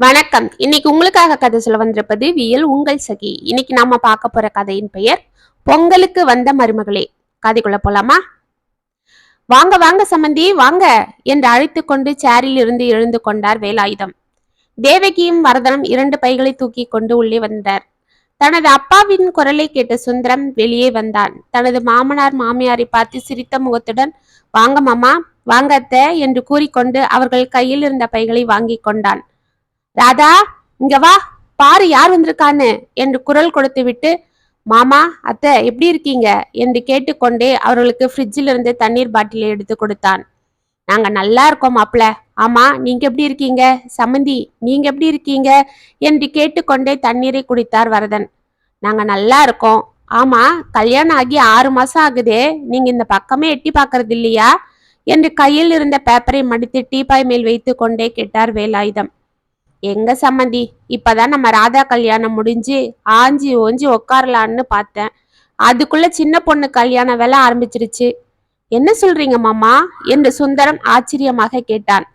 வணக்கம். இன்னைக்கு உங்களுக்காக கதை சொல்ல வந்திருப்பது வியல் உங்கள் சகி. இன்னைக்கு நாம பார்க்க போற கதையின் பெயர் பொங்கலுக்கு வந்த மருமகளே. கதைக்குள்ள போலாமா? வாங்க வாங்க சம்மந்தி வாங்க என்று அழைத்து கொண்டு சேரில் இருந்து எழுந்து கொண்டார் வேலாயுதம். தேவகியும் வரதனும் இரண்டு பைகளை தூக்கி கொண்டு உள்ளே வந்தார். தனது அப்பாவின் குரலை கேட்ட சுந்தரம் வெளியே வந்தான். தனது மாமனார் மாமியாரை பார்த்து சிரித்த முகத்துடன் வாங்க மாமா வாங்க அத்தை என்று கூறிக்கொண்டு அவர்கள் கையில் இருந்த பைகளை வாங்கி கொண்டான். ராதா இங்க வா. பாரு யார் வந்திருக்கான்னு. என்று குரல் கொடுத்து விட்டு மாமா அத்தை எப்படி இருக்கீங்க? என்று கேட்டுக்கொண்டே அவர்களுக்கு ஃப்ரிட்ஜில் இருந்து தண்ணீர் பாட்டிலை எடுத்து கொடுத்தான். நாங்க நல்லா இருக்கோம் மாப்ள ஆமா நீங்க எப்படி இருக்கீங்க? சமந்தி நீங்க எப்படி இருக்கீங்க? என்று கேட்டுக்கொண்டே தண்ணீரை குடித்தார் வரதன். நாங்க நல்லா இருக்கோம். ஆமா கல்யாணம் ஆகி ஆறு மாசம் ஆகுதே. நீங்க இந்த பக்கமே எட்டி பார்க்கறது இல்லையா? என்று கையில் இருந்த பேப்பரை மடித்து டீப்பாய் மேல் வைத்து கொண்டே கேட்டார் வேலாயுதம். எங்க சம்மந்தி? இப்பதான் நம்ம ராதா கல்யாணம் முடிஞ்சு ஆஞ்சி ஓஞ்சி உக்காரலான்னு பார்த்தேன். அதுக்குள்ள சின்ன பொண்ணு கல்யாண வேலை ஆரம்பிச்சிருச்சு. என்ன சொல்றீங்க மாமா? என்று சுந்தரம் ஆச்சரியமாக கேட்டான்.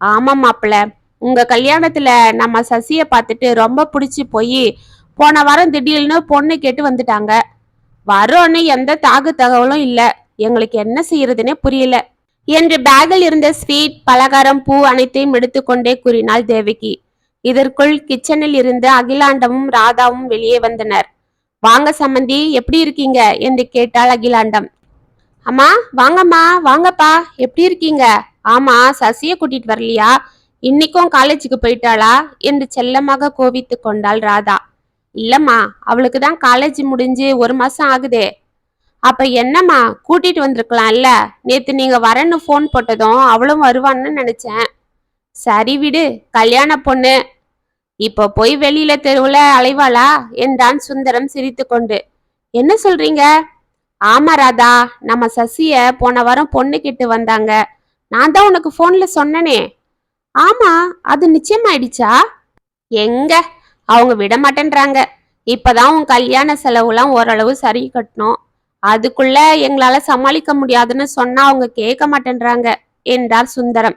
ஆமா மாப்பிள்ள உங்க கல்யாணத்துல நம்ம சசிய பார்த்துட்டு ரொம்ப பிடிச்சி போய் போன வாரம் திடீர்னு பொண்ணு கேட்டு வந்துட்டாங்க. வரோன்னு எந்த தாகு தகவலும் இல்ல. எங்களுக்கு என்ன செய்யறதுன்னே புரியல. என்று பேக்கில் இருந்த ஸ்வீட் பலகாரம் பூ அனைத்தையும் எடுத்துக்கொண்டே கூறினாள் தேவகி. இதற்குள் கிச்சனில் இருந்து அகிலாண்டமும் ராதாவும் வெளியே வந்தனர். வாங்க சம்மந்தி எப்படி இருக்கீங்க? என்று கேட்டாள் அகிலாண்டம். அம்மா வாங்கம்மா வாங்கப்பா எப்படி இருக்கீங்க? ஆமா சசிய கூட்டிட்டு வரலையா? இன்னைக்கும் காலேஜுக்கு போயிட்டாளா? என்று செல்லமாக கோவித்து கொண்டாள் ராதா. இல்லம்மா அவளுக்கு தான் காலேஜ் முடிஞ்சு ஒரு மாசம் ஆகுதே. அப்ப என்னம்மா கூட்டிட்டு வந்திருக்கலாம்ல? நேத்து நீங்க வரேன்னு ஃபோன் போட்டதும் அவளும் வருவான்னு நினைச்சேன். சரி விடு கல்யாண பொண்ணு இப்போ போய் வெளியில தெருவுல அலைவாளா? என்றான் சுந்தரம் சிரித்துக்கொண்டு. என்ன சொல்றீங்க? ஆமா ராதா நம்ம சசிய போன வாரம் பொண்ணு கிட்டு வந்தாங்க. நான் தான் உனக்கு போன்ல சொன்னனே. ஆமா அது நிச்சயமாயிடுச்சா? எங்க? அவங்க விட மாட்டேன்றாங்க இப்பதான் உன் கல்யாண செலவுலாம் ஓரளவு சரி கட்டணும். அதுக்குள்ள எங்களால சமாளிக்க முடியாதுன்னு சொன்னா அவங்க கேட்க மாட்டேன்றாங்க என்றார் சுந்தரம்.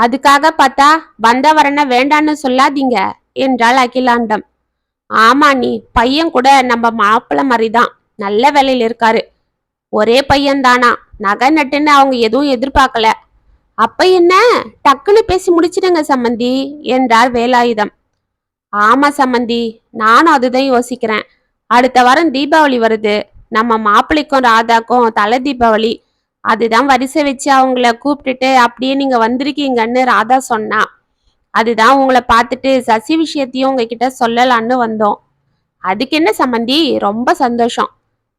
அதுக்காக பார்த்தா வந்தவரனை வேண்டான்னு சொல்லாதீங்க என்றாள் அகிலாண்டம். ஆமா நீ பையன் கூட நம்ம மாப்பிள்ள மாதிரிதான் நல்ல வேலையில் இருக்காரு. ஒரே பையன்தானா நகை நட்டுன்னு அவங்க எதுவும் எதிர்பார்க்கல. அப்ப என்ன? டக்குன்னு பேசி முடிச்சிடுங்க சம்மந்தி என்றார் வேலாயுதம். ஆமா சம்மந்தி நானும் அதுதான் யோசிக்கிறேன். அடுத்த வாரம் தீபாவளி வருது. நம்ம மாப்பிள்ளைக்கும் ராதாக்கும் தலை தீபாவளி. அதுதான் வரிசை வச்சு அவங்கள கூப்பிட்டுட்டு அப்படியே நீங்க வந்திருக்கீங்கன்னு ராதா சொன்னா அதுதான் உங்களை பார்த்துட்டு சசி விஷயத்தையும் உங்ககிட்ட சொல்லலான்னு வந்தோம். அதுக்கு என்ன சம்மந்தி? ரொம்ப சந்தோஷம்.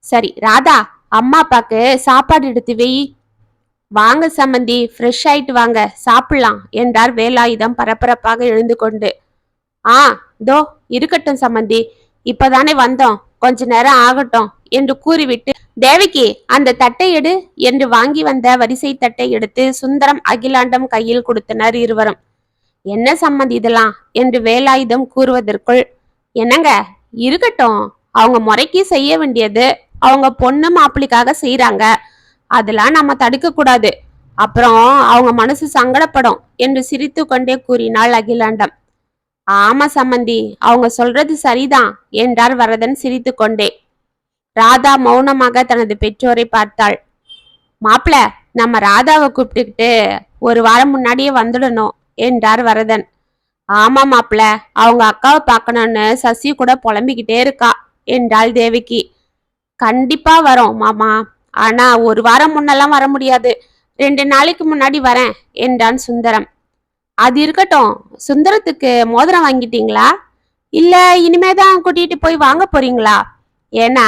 சரி ராதா அம்மா அப்பாக்கு சாப்பாடு எடுத்து வெயி வாங்க சம்மந்தி ஃப்ரெஷ் ஆயிட்டு வாங்க. சாப்பிடலாம் என்றார் வேலாயுதம் பரபரப்பாக எழுந்து கொண்டு. ஆ தோ இருக்கட்டும் சம்மந்தி. இப்பதானே வந்தோம். கொஞ்ச நேரம் ஆகட்டும் என்று கூறிவிட்டு தேவகி அந்த தட்டை எடு என்று வாங்கி வந்த வரிசை தட்டை எடுத்து சுந்தரம் அகிலாண்டம் கையில் கொடுத்தனர் இருவரும். என்ன சம்மந்தி இதெல்லாம்? என்று வேலாயுதம் கூறுவதற்குள் என்னங்க இருக்கட்டும். அவங்க முறைக்கு செய்ய வேண்டியது அவங்க பொண்ணு மாப்பிள்ளைக்காக செய்யறாங்க அதெல்லாம் நம்ம தடுக்க கூடாது அப்புறம் அவங்க மனசு சங்கடப்படும் என்று சிரித்து கொண்டே கூறினாள் அகிலாண்டம். ஆமா சம்மந்தி அவங்க சொல்றது சரிதான் என்றார் வரதன் சிரித்து கொண்டே ராதா மௌனமாக தனது பெற்றோரை பார்த்தாள். மாப்பிள நம்ம ராதாவை கூப்பிட்டுக்கிட்டு ஒரு வாரம் முன்னாடியே வந்துடணும் என்றார் வரதன். ஆமா மாப்பிள அவங்க அக்காவை பார்க்கணும்னு சசி கூட புலம்பிக்கிட்டே இருக்கா என்றாள் தேவகி. கண்டிப்பா வரோம் மாமா ஆனா ஒரு வாரம் முன்னெல்லாம் வர முடியாது. ரெண்டு நாளைக்கு முன்னாடி வரேன் என்றான் சுந்தரம். அது இருக்கட்டும். சுந்தரத்துக்கு மோதிரம் வாங்கிட்டீங்களா? இல்ல இனிமேதான் கூட்டிட்டு போய் வாங்க போறீங்களா? ஏன்னா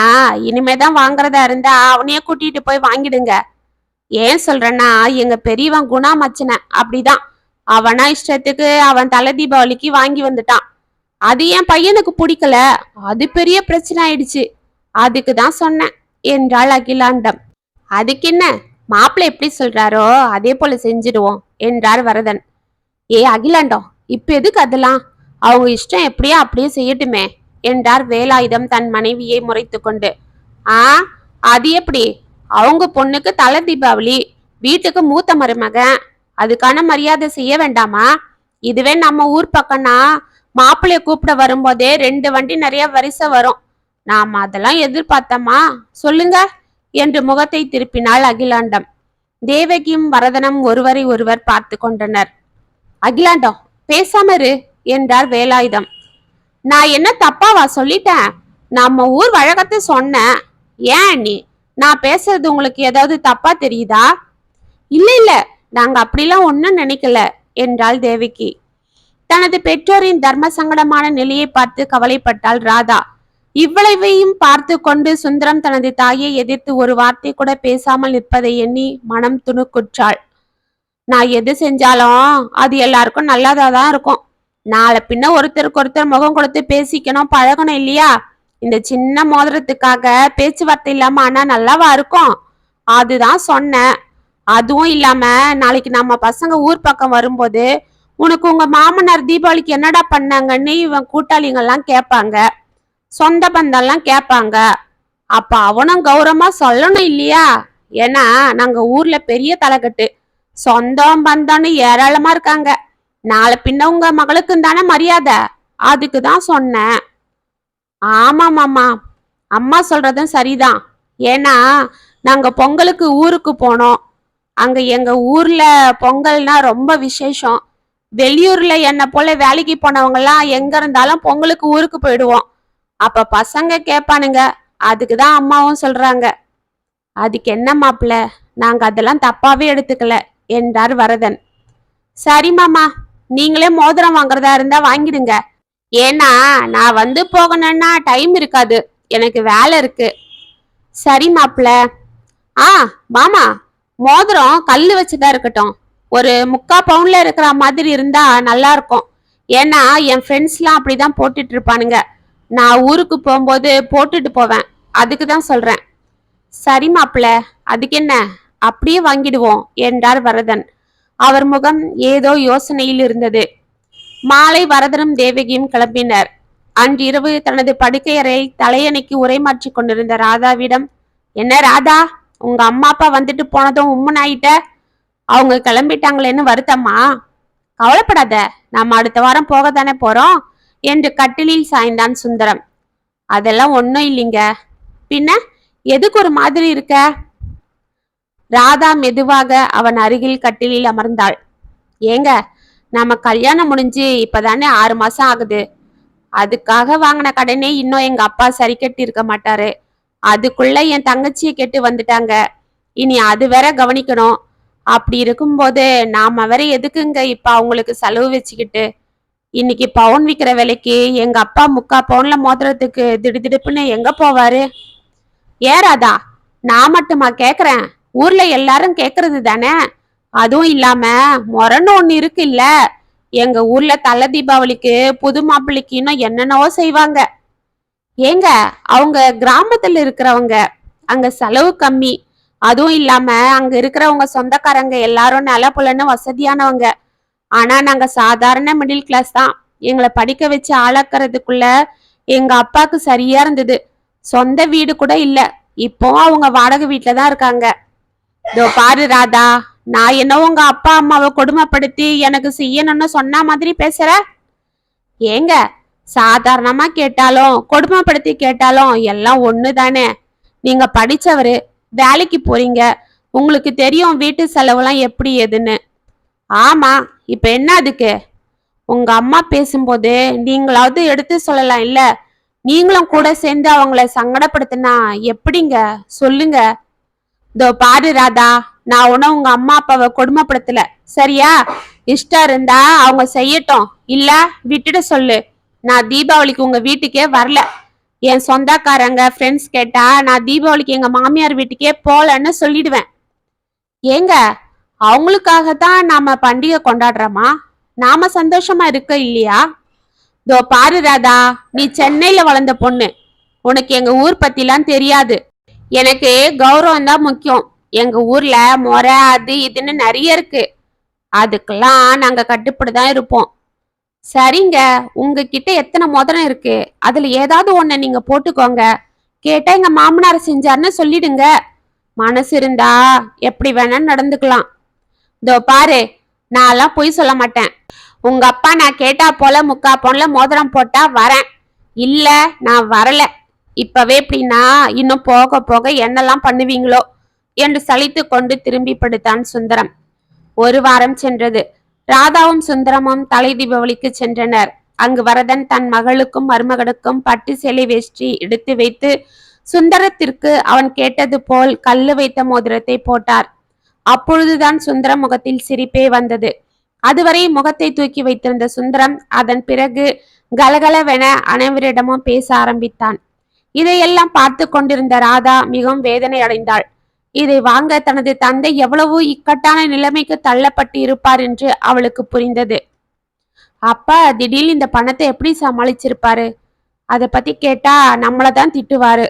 இனிமேதான் வாங்குறதா இருந்தா அவனையே கூட்டிட்டு போய் வாங்கிடுங்க. ஏன் சொல்றேன்னா எங்க பெரியவன் குணா மச்சனை அப்படிதான். அவனா இஷ்டத்துக்கு அவன் தலை தீபாவளிக்கு வாங்கி வந்துட்டான். அது என் பையனுக்கு பிடிக்கல. அது பெரிய பிரச்சனை ஆயிடுச்சு. அதுக்கு தான் சொன்னேன் என்றாள் அகிலாண்டம். அதுக்கு என்ன? மாப்பிள்ளை எப்படி சொல்றாரோ அதே போல செஞ்சிடுவோம் என்றார் வரதன். ஏ அகிலாண்டம் இப்ப எதுக்கு அதெல்லாம்? அவங்க இஷ்டம் எப்படியோ அப்படியே செய்யட்டுமே என்றார் வேலாயுதம் தன் மனைவியை முறைத்து கொண்டு. ஆ அது எப்படி? அவங்க பொண்ணுக்கு தலை தீபாவளி வீட்டுக்கு மூத்த மருமகன் அதுக்கான மரியாதை செய்ய வேண்டாமா? இதுவே நம்ம ஊர் பக்கம்னா மாப்பிள்ளைய கூப்பிட வரும்போதே ரெண்டு வண்டி நிறைய வரிசை வரும். நாம அதெல்லாம் எதிர்பார்த்தோமா? சொல்லுங்க என்று முகத்தை திருப்பினாள் அகிலாண்டம். தேவகியும் வரதனும் ஒருவரை ஒருவர் பார்த்து கொண்டனர். அகிலாண்டம் பேசாம இரு என்றார் வேலாயுதம். நான் என்ன தப்பாவா சொல்லிட்டேன்? நம்ம ஊர் வழக்கத்தை சொன்னேன் ஏன் நீ நான் பேசுறது உங்களுக்கு ஏதாவது தப்பா தெரியுதா? இல்ல இல்ல நாங்க அப்படிலாம் ஒன்னும் நினைக்கல என்றாள் தேவிக்கு தனது பெற்றோரின் தர்ம சங்கடமான நிலையை பார்த்து கவலைப்பட்டாள் ராதா. இவ்வளவையும் பார்த்து கொண்டு சுந்தரம் தனது தாயை எதிர்த்து ஒரு வார்த்தை கூட பேசாமல் நிற்பதை எண்ணி மனம் துணுக்குற்றாள். நான் எது செஞ்சாலும் அது எல்லாருக்கும் நல்லதா தான் இருக்கும். நாளை பின்ன ஒருத்தருக்கு ஒருத்தர் முகம் கொடுத்து பேசிக்கணும் பழகணும் இல்லையா? இந்த சின்ன மோதிரத்துக்காக பேச்சுவார்த்தை இல்லாம ஆனா நல்லாவா இருக்கும்? அதுதான் சொன்னேன். அதுவும் இல்லாம நாளைக்கு நம்ம பசங்க ஊர் பக்கம் வரும்போது உனக்கு உங்க மாமனார் தீபாவளிக்கு என்னடா பண்ணாங்கன்னு இவன் கூட்டாளிங்கெல்லாம் கேட்பாங்க. சொந்த பந்தம்லாம் கேட்பாங்க. அப்ப அவனும் கௌரவமா சொல்லணும் இல்லையா? ஏன்னா நாங்க ஊர்ல பெரிய தலைக்கட்டு சொந்தம் பந்தம்னு ஏராளமா இருக்காங்க. நாளை பின்ன உங்க மகளுக்கும் தானே மரியாதை? அதுக்கு தான் சொன்னேன். ஆமா மாமா. அம்மா சொல்றதும் சரிதான். ஏன்னா நாங்க பொங்கலுக்கு ஊருக்கு போனோம். அங்க எங்க ஊர்ல பொங்கல்னா ரொம்ப விசேஷம். வெளியூர்ல என்ன போல வேலைக்கு போனவங்கலாம் எங்க இருந்தாலும் பொங்கலுக்கு ஊருக்கு போயிடுவோம். அப்ப பசங்க கேட்பானுங்க. அதுக்கு தான் அம்மாவும் சொல்றாங்க. அதுக்கு என்ன மாப்பிள்ள நாங்க அதெல்லாம் தப்பாவே எடுத்துக்கல. என்றார் வரதன். சரி மாமா நீங்களே மோதிரம் வாங்குறதா இருந்தா வாங்கிடுங்க. ஏன்னா நான் வந்து போகணும்னா டைம் இருக்காது. எனக்கு வேலை இருக்கு. சரி மாப்பிள ஆ மாமா மோதிரம் கல் வச்சுதான் இருக்கட்டும். ஒரு முக்கா பவுன்ல இருக்கிற மாதிரி இருந்தா நல்லா இருக்கும். ஏன்னா என் ஃப்ரெண்ட்ஸ்லாம் அப்படிதான் போட்டுட்டு இருப்பானுங்க. நான் ஊருக்கு போகும்போது போட்டுட்டு போவேன். அதுக்கு தான் சொல்றேன். சரி மாப்பிள்ள அதுக்கு என்ன? அப்படியே வாங்கிடுவோம் என்றார் வரதன். அவர் முகம் ஏதோ யோசனையில் இருந்தது. மாலை வரதனும் தேவகியும் கிளம்பினர். அன்றிரவு தனது படுக்கையறை தலையணைக்கு உரை மாற்றிக் கொண்டிருந்த ராதாவிடம் என்ன ராதா உங்க அம்மா அப்பா வந்துட்டு போனதும் உம்மன் ஆயிட்ட? அவங்க கிளம்பிட்டாங்களேன்னு வருத்தம்மா கவலைப்படாத நாம அடுத்த வாரம் போக தானே போறோம் என்று கட்டிலில் சாய்ந்தான் சுந்தரம். அதெல்லாம் ஒன்றும் இல்லைங்க. பின்ன எதுக்கு ஒரு மாதிரி இருக்க? ராதா மெதுவாக அவன் அருகில் கட்டிலில் அமர்ந்தாள். ஏங்க நம்ம கல்யாணம் முடிஞ்சு இப்பதானே ஆறு மாசம் ஆகுது. அதுக்காக வாங்கின கடனே இன்னும் எங்க அப்பா சரி கட்டி இருக்க மாட்டாரு. அதுக்குள்ள என் தங்கச்சியை கெட்டு வந்துட்டாங்க. இனி அது வேற கவனிக்கணும். அப்படி இருக்கும்போது நாம வேற எதுக்குங்க இப்ப அவங்களுக்கு செலவு வச்சுக்கிட்டு? இன்னைக்கு பவுன் விற்கிற விலைக்கு எங்க அப்பா முக்கா பவுன்ல மோதிரத்துக்கு திடுதிடுப்புன்னு எங்க போவாரு? ஏறாதா நான் மட்டுமா கேக்குறேன்? ஊர்ல எல்லாரும் கேக்குறது தானே? அதுவும் இல்லாம முரன்னு ஒண்ணு இருக்கு இல்ல எங்க ஊர்ல தலை தீபாவளிக்கு புது மாப்பிள்ளைக்கு இன்னும் என்னென்னவோ செய்வாங்க. ஏங்க அவங்க கிராமத்துல இருக்கிறவங்க அங்க செலவு கம்மி. அதுவும் இல்லாம அங்க இருக்கிறவங்க சொந்தக்காரங்க எல்லாரும் நில புலன்னு வசதியானவங்க. ஆனா நாங்க சாதாரண மிடில் கிளாஸ் தான். எங்களை படிக்க வச்சு ஆளாக்குறதுக்குள்ள எங்க அப்பாக்கு சரியா இருந்தது. சொந்த வீடு கூட இல்ல. இப்போ அவங்க வாடகை வீட்டுல தான் இருக்காங்க. இதோ பாரு ராதா நான் என்ன உங்க அப்பா அம்மாவை கொடுமைப்படுத்தி எனக்கு செய்யணும்னு சொன்ன மாதிரி பேசுற? ஏங்க சாதாரணமா கேட்டாலும் கொடுமைப்படுத்தி கேட்டாலும் எல்லாம் ஒண்ணு தானே நீங்க படிச்சவரு வேலைக்கு போறீங்க உங்களுக்கு தெரியும் வீட்டு செலவுலாம் எப்படி எதுன்னு ஆமா இப்ப என்ன அதுக்கு? உங்க அம்மா பேசும்போது நீங்களாவது எடுத்து சொல்லலாம் இல்ல? நீங்களும் கூட சேர்ந்து அவங்கள சங்கடப்படுத்தினா எப்படிங்க? சொல்லுங்க. இதோ பாரு ராதா நான் உன உங்க அம்மா அப்பாவை கொடுமைப்படுத்தல. சரியா? இஷ்டம் இருந்தா அவங்க செய்யட்டும். இல்ல விட்டுட சொல்லு. நான் தீபாவளிக்கு உங்க வீட்டுக்கே வரல. என் சொந்தக்காரங்க ஃப்ரெண்ட்ஸ் கேட்டா நான் தீபாவளிக்கு எங்க மாமியார் வீட்டுக்கே போலன்னு சொல்லிடுவேன். ஏங்க அவங்களுக்காக தான் நாம பண்டிகை கொண்டாடுறோமா? நாம சந்தோஷமா இருக்க இல்லையா? இதோ பாரு ராதா நீ சென்னையில வளர்ந்த பொண்ணு. உனக்கு எங்க ஊர் பத்திலாம் தெரியாது. எனக்கு கௌரவம் தான் முக்கியம். எங்க ஊர்ல முறை அது இதுன்னு நிறைய இருக்கு. அதுக்கெல்லாம் நாங்க கட்டுப்பட்டு தான் இருப்போம். சரிங்க உங்ககிட்ட எத்தனை மோதிரம் இருக்கு? அதுல ஏதாவது ஒண்ணு நீங்க போட்டுக்கோங்க. கேட்டா எங்க மாமனார் செஞ்சாருன்னு சொல்லிடுங்க. மனசு இருந்தா எப்படி வேணா நடந்துக்கலாம். இதோ பாரு நான்லாம் பொய் சொல்ல மாட்டேன். உங்க அப்பா நான் கேட்டா போல முக்கா பொண்ணுல மோதிரம் போட்டா வரேன். இல்ல நான் வரல. இப்பவே எப்படின்னா இன்னும் போக போக என்னெல்லாம் பண்ணுவீங்களோ என்று சலித்து கொண்டு திரும்பி படுத்தான் சுந்தரம். ஒரு வாரம் சென்றது. ராதாவும் சுந்தரமும் தலை தீபாவளிக்கு சென்றனர். அங்கு வரதன் தன் மகளுக்கும் மருமகனுக்கும் பட்டு சேலை வேஷ்டி எடுத்து வைத்து சுந்தரத்திற்கு அவன் கேட்டது போல் கல்லு வைத்த மோதிரத்தை போட்டார். அப்பொழுதுதான் சுந்தரம் முகத்தில் சிரிப்பே வந்தது. அதுவரை முகத்தை தூக்கி வைத்திருந்த சுந்தரம் அதன் பிறகு கலகலவென அனைவரிடமும் பேச ஆரம்பித்தான். இதையெல்லாம் பார்த்து கொண்டிருந்த ராதா மிகவும் வேதனை அடைந்தாள். இதை வாங்க தனது தந்தை எவ்வளவு இக்கட்டான நிலைமைக்கு தள்ளப்பட்டு இருப்பார் என்று அவளுக்கு புரிந்தது. அப்பா திடீர்னு இந்த பணத்தை எப்படி சமாளிச்சிருப்பாரு? அதை பத்தி கேட்டா நம்மளை தான் திட்டுவாரு.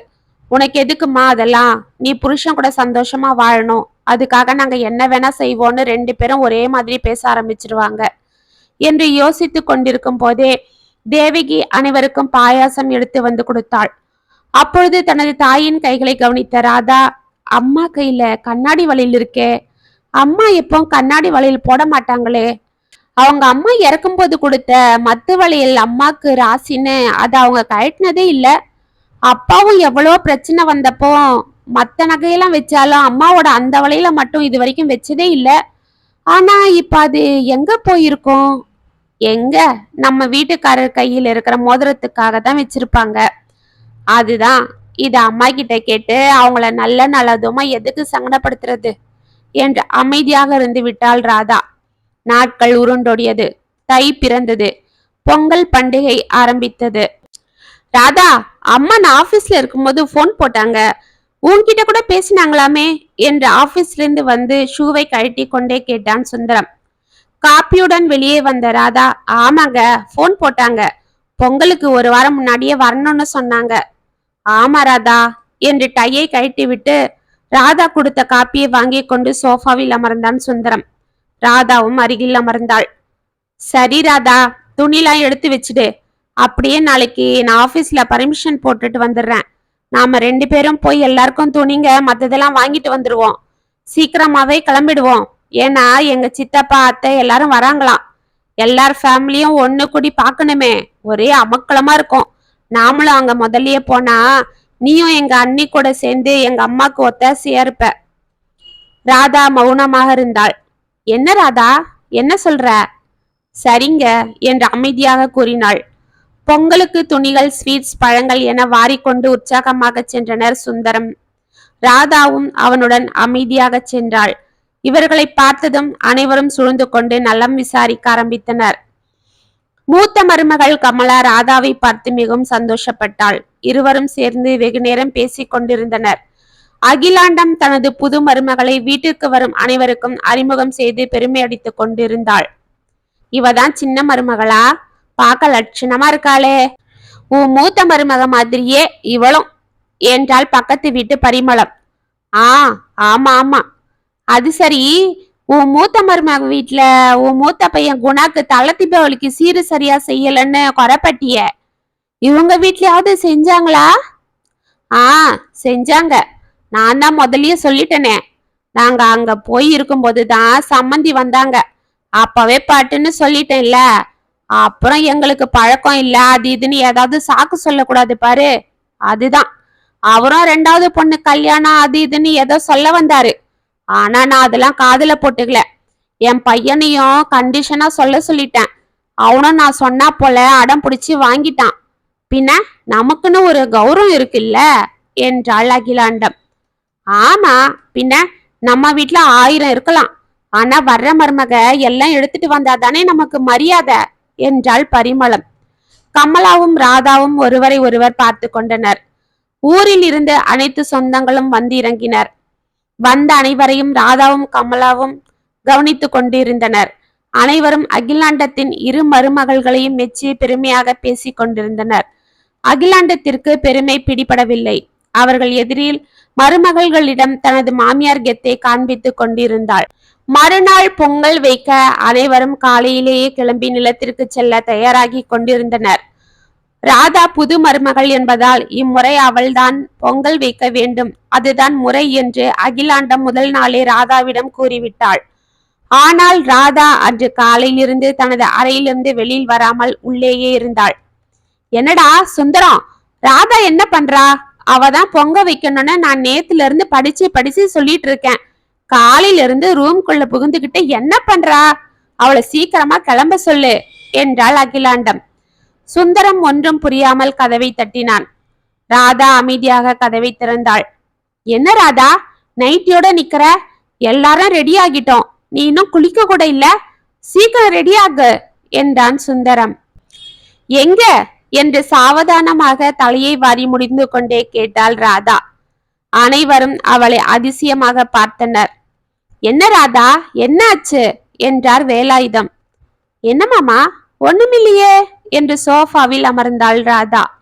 உனக்கு எதுக்குமா அதெல்லாம்? நீ புருஷன் கூட சந்தோஷமா வாழணும். அதுக்காக நாங்க என்ன வேணா செய்வோம்னு ரெண்டு பேரும் ஒரே மாதிரி பேச ஆரம்பிச்சிருவாங்க. என்று யோசித்து கொண்டிருக்கும் போதே தேவகி அனைவருக்கும் பாயாசம் எடுத்து வந்து கொடுத்தாள். அப்பொழுது தனது தாயின் கைகளை கவனித்த ராதா அம்மா கையில கண்ணாடி வலையில் இருக்கே. அம்மா எப்போ கண்ணாடி வளையல் போட மாட்டாங்களே? அவங்க அம்மா இறக்கும்போது கொடுத்த மத்து வலையில் அம்மாக்கு ராசின்னு அதை அவங்க கழட்டினதே இல்லை. அப்பாவும் எவ்வளோ பிரச்சனை வந்தப்போ மற்ற நகையெல்லாம் வச்சாலும் அம்மாவோட அந்த வலையில மட்டும் இது வரைக்கும் வச்சதே இல்லை. ஆனா இப்போ அது எங்க போயிருக்கும்? எங்க? நம்ம வீட்டுக்காரர் கையில் இருக்கிற மோதிரத்துக்காக தான் வச்சிருப்பாங்க. அதுதான். இது அம்மா கிட்ட கேட்டு அவங்கள நல்ல நல்லதுமா எதுக்கு சங்கடப்படுத்துறது? என்று அமைதியாக இருந்து விட்டாள் ராதா. நாட்கள் உருண்டோடியது. தை பிறந்தது. பொங்கல் பண்டிகை ஆரம்பித்தது. ராதா அம்மா நான் ஆபீஸ்ல இருக்கும்போது ஃபோன் போட்டாங்க. உன்கிட்ட கூட பேசினாங்களாமே என்று ஆபீஸ்ல இருந்து வந்து ஷூவை கழட்டி கொண்டே கேட்டான் சுந்தரம். காப்பியுடன் வெளியே வந்த ராதா ஆமாங்க ஃபோன் போட்டாங்க. பொங்கலுக்கு ஒரு வாரம் முன்னாடியே வரணும்னு சொன்னாங்க. ஆமா ராதா என்று டையை கழட்டி விட்டு ராதா கொடுத்த காப்பியை வாங்கி கொண்டு சோஃபாவில் அமர்ந்தான் சுந்தரம். ராதாவும் அருகில் அமர்ந்தாள். சரி ராதா துணிலாம் எடுத்து வச்சுடு. அப்படியே நாளைக்கு நான் ஆஃபீஸில் பர்மிஷன் போட்டுட்டு வந்துடுறேன். நாம ரெண்டு பேரும் போய் எல்லாருக்கும் துணிங்க மற்றதெல்லாம் வாங்கிட்டு வந்துடுவோம் சீக்கிரமாவே கிளம்பிடுவோம். ஏன்னா எங்க சித்தப்பா அத்தை எல்லாரும் வராங்களாம். எல்லார் ஃபேமிலியும் ஒன்று கூடி பார்க்கணுமே. ஒரே அமக்களமா இருக்கும். நாமளும் அங்க முதல்லயே போனா நீயும் எங்க அண்ணி கூட சேர்ந்து எங்க அம்மாக்கு ஒத்தாசையா இருப்ப. ராதா மௌனமாக இருந்தாள். என்ன ராதா? என்ன சொல்ற? சரிங்க என்று அமைதியாக கூறினாள். பொங்கலுக்கு துணிகள் ஸ்வீட்ஸ் பழங்கள் என வாரிக்கொண்டு உற்சாகமாக சென்றனர் சுந்தரம். ராதாவும் அவனுடன் அமைதியாக சென்றாள். இவர்களை பார்த்ததும் அனைவரும் சூழ்ந்து கொண்டு நலம் விசாரிக்க ஆரம்பித்தனர். மூத்த மருமகள் கமலா ராதாவை பார்த்து மிகவும் சந்தோஷப்பட்டாள். இருவரும் சேர்ந்து வெகு நேரம் பேசிக் கொண்டிருந்தனர். அகிலாண்டம் தனது புது மருமகளை வீட்டிற்கு வரும் அனைவருக்கும் அறிமுகம் செய்து பெருமை அடித்துக் கொண்டிருந்தாள். இவதான் சின்ன மருமகளா? பார்க்க லட்சணமா இருக்காளே. உன் மூத்த மருமக மாதிரியே இவளும் என்றாள் பக்கத்து வீட்டு பரிமளம். ஆ ஆமா ஆமா. அது சரி. உன் மூத்த மருமக வீட்டுல உன் மூத்த பையன் குணாக்கு தலை தீபாவளிக்கு சீரு சரியா செய்யலன்னு குறைப்பட்டிய இவங்க வீட்லயாவது செஞ்சாங்களா? ஆ செஞ்சாங்க. நான் தான் முதல்லயே சொல்லிட்டேனே. நாங்க அங்க போய் இருக்கும்போது தான் சம்மந்தி வந்தாங்க. அப்பவே பாட்டுன்னு சொல்லிட்டேன்ல. அப்புறம் எங்களுக்கு பழக்கம் இல்ல அது இதுன்னு ஏதாவது சாக்கு சொல்லக்கூடாது பாரு. அதுதான். அவரும் ரெண்டாவது பொண்ணு கல்யாணம் அது இதுன்னு ஏதோ சொல்ல வந்தாரு. ஆனா நான் அதெல்லாம் காதுல போட்டுக்கல. என் பையனையும் கண்டிஷனா சொல்ல சொல்லிட்டேன். அவனும் நான் சொன்னா போல அடம் பிடிச்சி வாங்கிட்டான். பின்ன நமக்குன்னு ஒரு கௌரவம் இருக்குல்ல? என்றாள் அகிலாண்டம். ஆமா பின்ன நம்ம வீட்டுல ஆயிரம் இருக்கலாம். ஆனா வர்ற மருமக எல்லாம் எடுத்துட்டு வந்தா தானே நமக்கு மரியாதை? என்றாள் பரிமளம். கமலாவும் ராதாவும் ஒருவரை ஒருவர் பார்த்து கொண்டனர். ஊரில் இருந்து அனைத்து சொந்தங்களும் வந்து இறங்கினர். வந்த அனைவரையும் ராதாவும் கமலாவும் கவனித்துக் கொண்டிருந்தனர். அனைவரும் அகிலாண்டத்தின் இரு மருமகள்களையும் மெச்சி பெருமையாக பேசிக் கொண்டிருந்தனர். அகிலாண்டத்திற்கு பெருமை பிடிபடவில்லை. அவர்கள் எதிரில் மருமகள்களிடம் தனது மாமியார் கெத்தை காண்பித்துக் கொண்டிருந்தாள். மறுநாள் பொங்கல் வைக்க அனைவரும் காலையிலேயே கிளம்பி நிலத்திற்கு செல்ல தயாராகி கொண்டிருந்தனர். ராதா புது மருமகள் என்பதால் இம்முறை அவள்தான் பொங்கல் வைக்க வேண்டும். அதுதான் முறை என்று அகிலாண்டம் முதல் நாளே ராதாவிடம் கூறிவிட்டாள். ஆனால் ராதா அன்று காலையிலிருந்து தனது அறையிலிருந்து வெளியில் வராமல் உள்ளேயே இருந்தாள். என்னடா சுந்தரம் ராதா என்ன பண்றா? அவ தான் பொங்க வைக்கணும்னு நான் நேத்துல இருந்து படிச்சு படிச்சு சொல்லிட்டு இருக்கேன். காலையில இருந்து ரூம்குள்ள புகுந்துகிட்டு என்ன பண்றா? அவளை சீக்கிரமா கிளம்ப சொல்லு என்றாள் அகிலாண்டம். சுந்தரம் ஒன்றும் புரியாமல் கதவை தட்டினான். ராதா அமைதியாக கதவை திறந்தாள். என்ன ராதா? நைட்டியோட நிக்கிற? எல்லாரும் ரெடி ஆகிட்டோம். நீ இன்னும் குளிக்க கூட இல்ல? சீக்கிரம் ரெடி ஆகு என்றான் சுந்தரம். எங்க? என்று சாவதானமாக தலையை வாரி முடிந்து கொண்டே கேட்டாள் ராதா. அனைவரும் அவளை அதிசயமாக பார்த்தனர். என்ன ராதா? என்னாச்சு? என்றார் வேலாயுதம். என்ன மாமா? ஒண்ணுமில்லையே. என்று சோஃபாவில் அமர்ந்தாள் ராதா.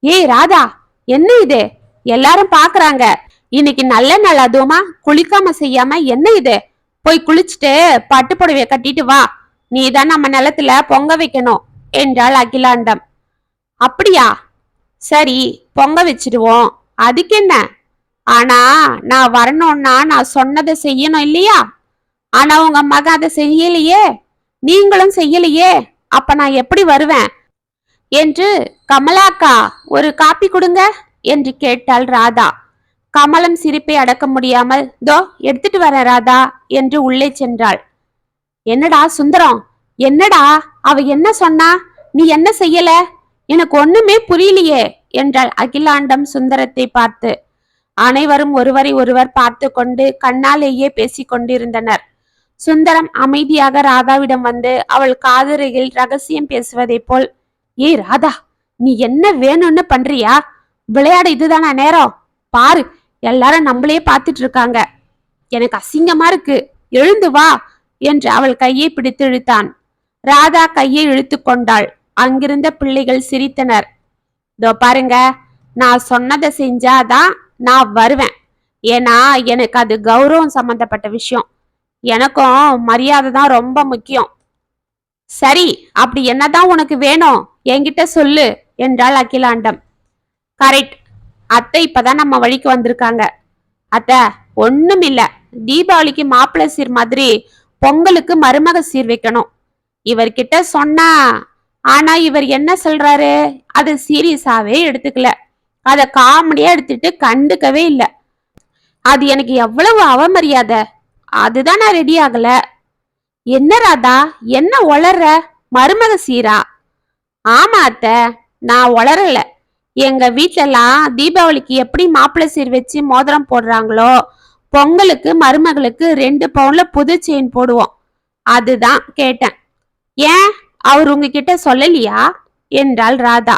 ஏய் ராதா என்ன இது? எல்லாரும் பாக்குறாங்க. இன்னைக்கு நல்ல நாள் அதுவுமா? குளிக்காம செய்யாம என்ன இது? போய் குளிச்சுட்டு பட்டு புடவைய கட்டிட்டு வா. நீ தான் நம்ம நிலத்துல பொங்க வைக்கணும் என்றாள் அகிலாண்டம். அப்படியா? சரி பொங்க வச்சிடுவோம். அதுக்கு என்ன? ஆனா நான் வரணும்னா நான் சொன்னதை செய்யணும் இல்லையா? ஆனா உங்க மகன் அதை செய்யலையே. நீங்களும் செய்யலையே. அப்ப நான் எப்படி வருவேன்? என்று கமலாக்கா ஒரு காப்பி கொடுங்க என்று கேட்டாள் ராதா. கமலம் சிரிப்பை அடக்க முடியாமல் தோ எடுத்துட்டு வர ராதா என்று உள்ளே சென்றாள். என்னடா சுந்தரம் என்னடா? அவ என்ன சொன்னா? நீ என்ன செய்யல? எனக்கு ஒண்ணுமே புரியலையே என்றாள் அகிலாண்டம் சுந்தரத்தை பார்த்து. அனைவரும் ஒருவரை ஒருவர் பார்த்து கொண்டு கண்ணாலேயே பேசிக் கொண்டிருந்தனர். சுந்தரம் அமைதியாக ராதாவிடம் வந்து அவள் காதருகில் ரகசியம் பேசுவதைப் போல் ஏய் ராதா நீ என்ன வேணும்னு பண்றியா? விளையாட இதுதானா நேரம். பாரு எல்லாரும் நம்மளே பார்த்துட்டு இருக்காங்க எனக்கு அசிங்கமா இருக்கு. எழுந்து வா என்று அவள் கையை பிடித்து இழுத்தான். ராதா கையை இழுத்து கொண்டாள். அங்கிருந்த பிள்ளைகள் சிரித்தனர். இதோ பாருங்க நான் சொன்னதை செஞ்சாதான் நான் வருவேன். ஏன்னா எனக்கு அது கௌரவம் சம்பந்தப்பட்ட விஷயம். எனக்கும் மரியாதை தான் ரொம்ப முக்கியம். சரி அப்படி என்னதான் உனக்கு வேணும்? என்கிட்ட சொல்லு என்றாள் அகிலாண்டம். கரெக்ட் அத்தை இப்பதான் நம்ம வழிக்கு வந்திருக்காங்க. அத்தை ஒண்ணும் இல்ல. தீபாவளிக்கு மாப்பிள்ளை சீர் மாதிரி பொங்கலுக்கு மருமக சீர் வைக்கணும். இவர்கிட்ட சொன்னா ஆனா இவர் என்ன சொல்றாரு? அது சீரியஸாவே எடுத்துக்கல. அதை காமெடியா எடுத்துட்டு கண்டுக்கவே இல்லை. அது எனக்கு எவ்வளவு அவமரியாதை. அதுதான் நான் ரெடி ஆகல. என்ன ராதா என்ன ஒளர்ற மருமக சீரா. ஆமா அத்த நான் ஒளரல எங்க வீட்டிலலாம் தீபாவளிக்கு எப்படி மாப்பிள்ளை சீர் வச்சு மோதிரம் போடுறாங்களோ பொங்கலுக்கு மருமகளுக்கு ரெண்டு பவுன்ல புது செயின் போடுவோம். அதுதான் கேட்டேன். ஏன்? அவர் உங்ககிட்ட சொல்லலையா? என்றாள் ராதா.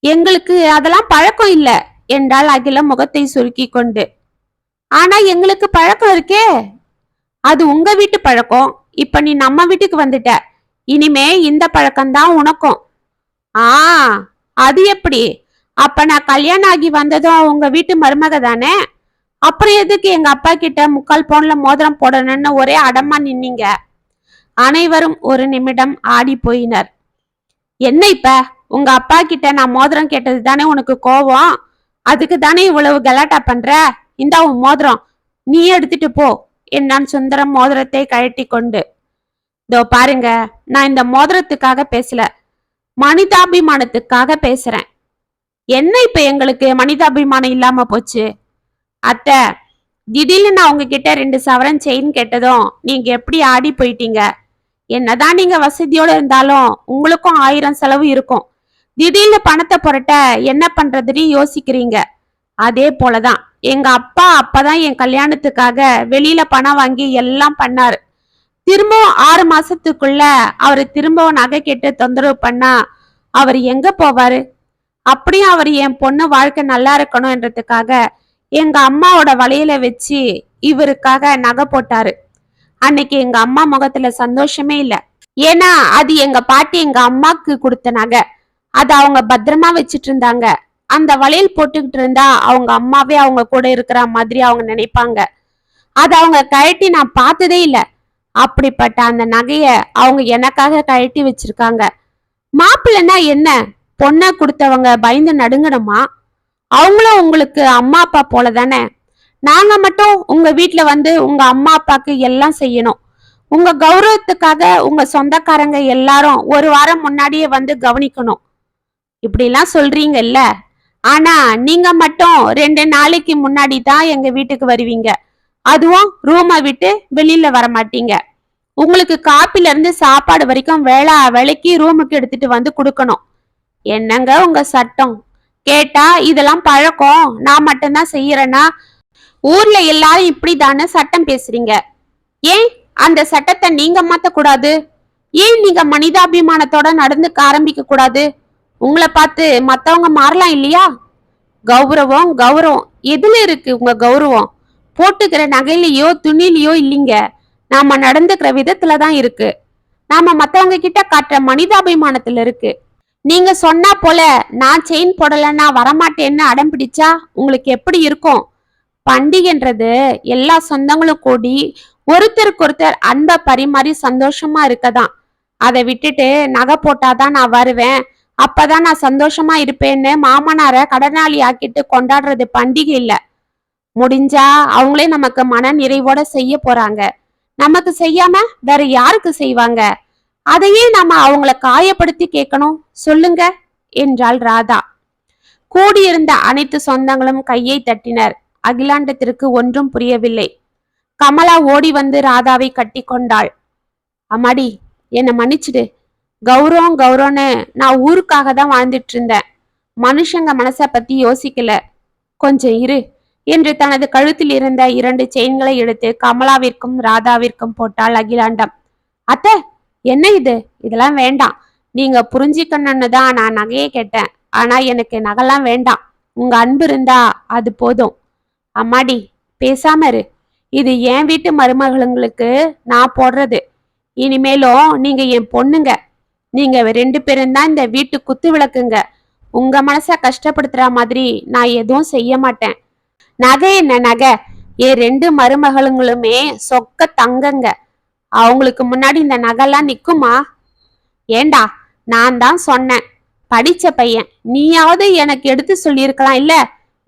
எங்களுக்கு அதெல்லாம் பழக்கம் இல்ல என்றாள் அகில முகத்தை சுருக்கி கொண்டு. ஆனா எங்களுக்கு பழக்கம் இருக்கே. அது உங்க வீட்டு பழக்கம். இப்ப நீ நம்ம வீட்டுக்கு வந்துட்ட. இனிமே இந்த பழக்கம்தான் உனக்கும். ஆ அது எப்படி? அப்ப நான் கல்யாணம் ஆகி வந்ததும் உங்க வீட்டு மருமக தானே? அப்புறம் எதுக்கு எங்க அப்பா கிட்ட முக்கால் பவுன்ல மோதிரம் போடணும்னு ஒரே அடமா நின்னீங்க? அனைவரும் ஒரு நிமிடம் ஆடி போயினர். என்ன இப்ப? உங்க அப்பா கிட்ட நான் மோதிரம் கேட்டது தானே உனக்கு கோவம்? அதுக்கு தானே இவ்வளவு கலாட்டா பண்ற? இந்தா உன் மோதிரம். நீ எடுத்துட்டு போ. என்றான் சுந்தரம் மோதிரத்தை கழட்டி கொண்டு இதோ பாருங்க நான் இந்த மோதிரத்துக்காக பேசல. மனிதாபிமானத்துக்காக பேசுறேன். என்ன இப்ப எங்களுக்கு மனிதாபிமானம் இல்லாம போச்சு? அத்தை திடீர்னு நான் உங்ககிட்ட ரெண்டு சவரன் செயின் கேட்டதும் நீங்க எப்படி ஆடி போயிட்டீங்க? என்னதான் நீங்க வசதியோட இருந்தாலும் உங்களுக்கும் ஆயிரம் செலவு இருக்கும். திடீர்னு பணத்தை புரட்ட என்ன பண்றதுன்னு யோசிக்கிறீங்க? அதே போலதான். எங்க அப்பா அப்பதான் என் கல்யாணத்துக்காக வெளியில பணம் வாங்கி எல்லாம் பண்ணாரு. திரும்பவும் ஆறு மாசத்துக்குள்ள அவரு திரும்பவும் நகை கேட்டு தொந்தரவு பண்ணா அவர் எங்க போவாரு? அப்படியும் அவர் என் பொண்ணு வாழ்க்கை நல்லா இருக்கணும்ன்றதுக்காக எங்க அம்மாவோட வலையில வச்சு இவருக்காக நகை போட்டாரு. அன்னைக்கு எங்க அம்மா முகத்துல சந்தோஷமே இல்ல. ஏன்னா அது எங்க பாட்டி எங்க அம்மாக்கு கொடுத்த நகை. அது அவங்க பத்திரமா வச்சிட்டு இருந்தாங்க. அந்த வளையல் போட்டுக்கிட்டு இருந்தா அவங்க அம்மாவே அவங்க கூட இருக்கிற மாதிரி அவங்க நினைப்பாங்க. அதை அவங்க கழட்டி நான் பார்த்ததே இல்லை. அப்படிப்பட்ட அந்த நகைய அவங்க எனக்காக கழட்டி வச்சிருக்காங்க. மாப்பிள்ளைன்னா என்ன? பொண்ணை கொடுத்தவங்க பயந்து நடுங்கணுமா? அவங்களும் உங்களுக்கு அம்மா அப்பா போல தானே நாங்க மட்டும் உங்க வீட்டில் வந்து உங்க அம்மா அப்பாக்கு எல்லாம் செய்யணும். உங்க கௌரவத்துக்காக உங்க சொந்தக்காரங்க எல்லாரும் ஒரு வாரம் முன்னாடியே வந்து கவனிக்கணும். இப்படிலாம் சொல்றீங்கல்ல? ஆனா நீங்க மட்டும் ரெண்டு நாளைக்கு முன்னாடி தான் எங்க வீட்டுக்கு வருவீங்க. அதுவும் ரூமை விட்டு வெளியில வர மாட்டீங்க உங்களுக்கு காப்பில இருந்து சாப்பாடு வரைக்கும் வேளா வேலைக்கு ரூமுக்கு எடுத்துட்டு வந்து கொடுக்கணும். என்னங்க உங்க சட்டம்? கேட்டா இதெல்லாம் பழக்கம். நான் மட்டும்தான் செய்யறேன்னா ஊர்ல எல்லாரும் இப்படிதானே சட்டம் பேசுறீங்க. ஏன் அந்த சட்டத்தை நீங்க மாத்த கூடாது ஏன் நீங்க மனிதாபிமானத்தோட நடந்துக்க ஆரம்பிக்க கூடாது உங்களை பார்த்து மற்றவங்க மாறலாம் இல்லையா? கௌரவம் கௌரவம். எதுல இருக்கு உங்க கௌரவம்? போட்டுக்கிற நகையிலையோ துணிலையோ இல்லைங்க. நாம நடந்துக்கிற விதத்துல தான் இருக்கு. நாம மத்தவங்க கிட்ட காட்டுற மனிதாபிமானத்துல இருக்கு. நீங்க சொன்னா போல நான் செயின் போடலைன்னா வரமாட்டேன்னு அடம் பிடிச்சா உங்களுக்கு எப்படி இருக்கும்? பண்டிகைன்றது எல்லா சொந்தங்களும் கூடி ஒருத்தருக்கு ஒருத்தர் அன்பை பரிமாறி சந்தோஷமா இருக்கதான். அதை விட்டுட்டு நகை போட்டாதான் நான் வருவேன். அப்பதான் நான் சந்தோஷமா இருப்பேன்னு மாமனாரை கடனாளி ஆக்கிட்டு கொண்டாடுறது பண்டிகை இல்ல. முடிஞ்சா அவங்களே நமக்கு மன நிறைவோட செய்ய போறாங்க. நமக்கு செய்யாம வேற யாருக்கு செய்வாங்க? அதையே நாம அவங்கள காயப்படுத்தி கேட்கணும் சொல்லுங்க என்றாள் ராதா. கூடியிருந்த அனைத்து சொந்தங்களும் கையை தட்டினர். அகிலாண்டத்திற்கு ஒன்றும் புரியவில்லை. கமலா ஓடி வந்து ராதாவை கட்டி கொண்டாள். அம்மாடி என்னை மன்னிச்சிடு. கௌரவம் கௌரவம்னு நான் ஊருக்காக தான் வாழ்ந்துட்டு இருந்தேன் மனுஷங்க மனசை பத்தி யோசிக்கல. கொஞ்சம் இரு என்று தனது கழுத்தில் இருந்த இரண்டு செயின்களை எடுத்து கமலாவிற்கும் ராதாவிற்கும் போட்டாள் அகிலாண்டம். அத்தை என்ன இது? இதெல்லாம் வேண்டாம். நீங்க புரிஞ்சிக்கணும்னு தான் நான் நகையை கேட்டேன். ஆனா எனக்கு நகைலாம் வேண்டாம். உங்க அன்பு இருந்தா அது போதும். அம்மாடி பேசாம இரு. இது என் வீட்டு மருமகளுங்களுக்கு நான் போடுறது. இனிமேலும் நீங்க என் பொண்ணுங்க. நீங்க ரெண்டு பேரும் தான் இந்த வீட்டு குத்து விளக்குங்க. உங்க மனச கஷ்டப்படுத்துற மாதிரி நான் எதுவும் செய்ய மாட்டேன். நகை என்ன நகை? என் ரெண்டு மருமகளுங்களுமே சொக்க தங்கங்க. அவங்களுக்கு முன்னாடி இந்த நகைலாம் நிக்குமா? ஏண்டா நான் தான் சொன்னேன். படிச்ச பையன். நீயாவது எனக்கு எடுத்து சொல்லியிருக்கலாம் இல்ல?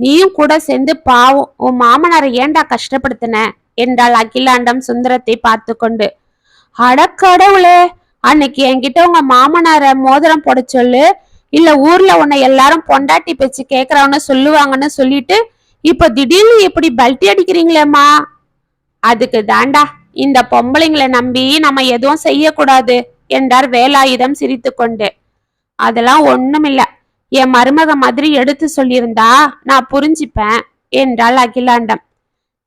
நீயும் கூட சேர்ந்து பாவம் உன் மாமனாரை ஏண்டா கஷ்டப்படுத்தின? என்றாள் அகிலாண்டம் சுந்தரத்தை பார்த்து கொண்டு அடக்கடவுளே அன்னைக்கு என்கிட்ட உங்க மாமனார மோதிரம் போட சொல்லு. இல்ல ஊர்ல உன்னை எல்லாரும் பொண்டாட்டி பேச்சு கேக்குறவன்னு சொல்லுவாங்கன்னு சொல்லிட்டு இப்ப திடீர்னு இப்படி பல்ட்டி அடிக்கிறீங்களேம்மா. அதுக்கு தாண்டா இந்த பொம்பளைங்களை நம்பி நம்ம எதுவும் செய்யக்கூடாது என்றார் வேலாயுதம் சிரித்து கொண்டு அதெல்லாம் ஒண்ணுமில்ல. என் மருமக மாதிரி எடுத்து சொல்லியிருந்தா நான் புரிஞ்சுப்பேன் என்றாள் அகிலாண்டம்.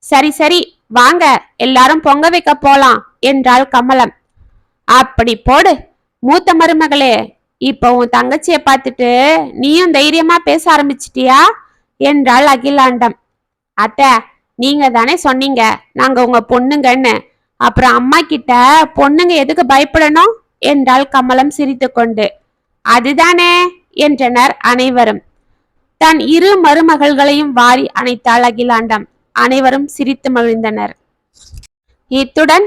சரி சரி வாங்க எல்லாரும் பொங்க வைக்க போலாம் என்றாள் கமலம். அப்படி போடு. மூத்த மருமகளே இப்போ உன் தங்கச்சிய பார்த்துட்டு நீயும் தைரியமா பேச ஆரம்பிச்சிட்டியா? என்றாள் அகிலாண்டம். அத்தை நீங்க தானே சொன்னீங்க நாங்க உங்க பொண்ணுங்கன்னு. அப்புறம் அம்மா கிட்ட பொண்ணுங்க எதுக்கு பயப்படணும்? என்றாள் கமலம் சிரித்து கொண்டு அதுதானே என்றனர் அனைவரும். தன் இரு மருமகள்களையும் வாரி அணைத்தாள் அகிலாண்டம். அனைவரும் சிரித்து மகிழ்ந்தனர். இத்துடன்